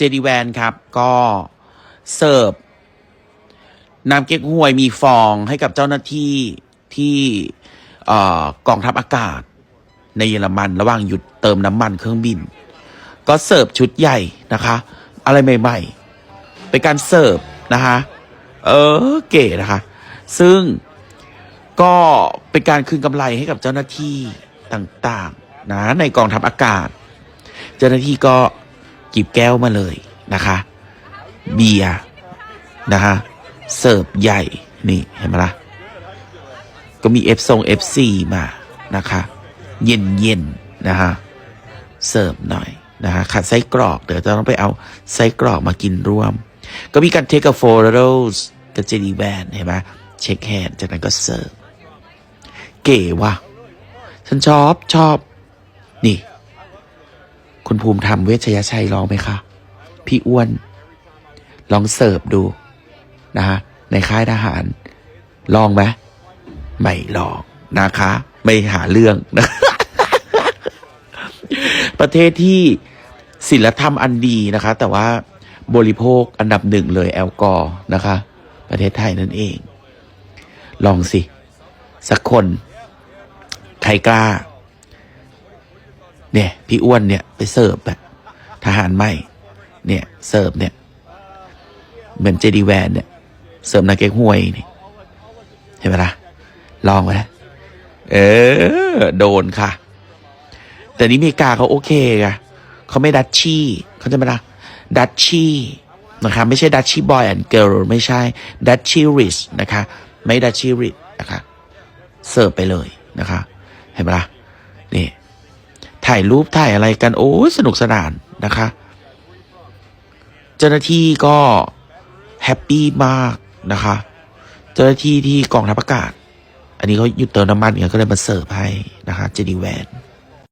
จดีแวนครับ ก็เสิร์ฟน้ำเก๊กฮวยมีฟองให้กับเจ้าหน้าที่ที่กองทัพอากาศ ในเยอรมันระหว่างหยุดเติมน้ำมันเครื่องบิน ก็เสิร์ฟชุดใหญ่นะคะ อะไรใหม่ๆ เป็นการเสิร์ฟนะคะ เออเก๋นะคะ ซึ่งก็เป็นการคืนกำไรให้กับเจ้าหน้าที่ต่างๆนะในกองทัพอากาศ เจ้าหน้าที่ก็ จิบแก้วมาเลยนะคะ เบียร์นะคะเสิร์ฟใหญ่นี่เห็นไหมล่ะก็มีเอฟทรงเอฟซีมานะคะ เย็นเย็นนะคะเสิร์ฟหน่อยนะคะขาดไส้กรอก เดี๋ยวจะต้องไปเอาไส้กรอกมากินร่วม ก็มีการเทคกับโฟโต้กับเจดีแวนเห็นไหมเช็คแฮนด์จากนั้นก็เสิร์ฟเก๋ว่ะฉันชอบชอบ นี่ คุณภูมิธรรมเวชยชัยลองไหมคะพี่อ้วน ลองเสิร์ฟดูนะฮะในค่ายทหาร ลองไหมไม่ลองนะคะ ไม่หาเรื่องนะประเทศที่ศิลธรรมอันดีนะคะ แต่ว่าบริโภคอันดับหนึ่งเลยแอลกอฮอล์นะคะ ประเทศไทยนั่นเอง ลองสิ สักคน ใครกล้า เนี่ย พี่อ้วนเนี่ยไปเสิร์ฟแบบทหารใหม่เนี่ยเสิร์ฟเนี่ย เหมือนเจดีแวนเนี่ย เสิร์ฟนาเก๊กฮวยนี่เห็นไหมล่ะ ลองไหมเออ โดนค่ะ แต่นี่อเมริกาเขาโอเคไงเขาไม่ดัชชี่เขาจะมาละดัชชี่นะคะไม่ใช่ดัชชี่บอยแอนด์เกิร์ลไม่ใช่ดัชชี่ริชนะคะ ไม่ดัชชี่ริชนะคะ เสิร์ฟไปเลยนะคะ เห็นไหมล่ะ ถ่ายรูปถ่ายอะไรกันโอ้ยสนุกสนานนะคะ เจ้าหน้าที่ก็แฮปปี้มากนะคะ เจ้าหน้าที่ที่กองทัพอากาศ อันนี้เขาหยุดเติมน้ำมันเนี่ยก็เลยมาเสิร์ฟให้นะคะ เจดีแวน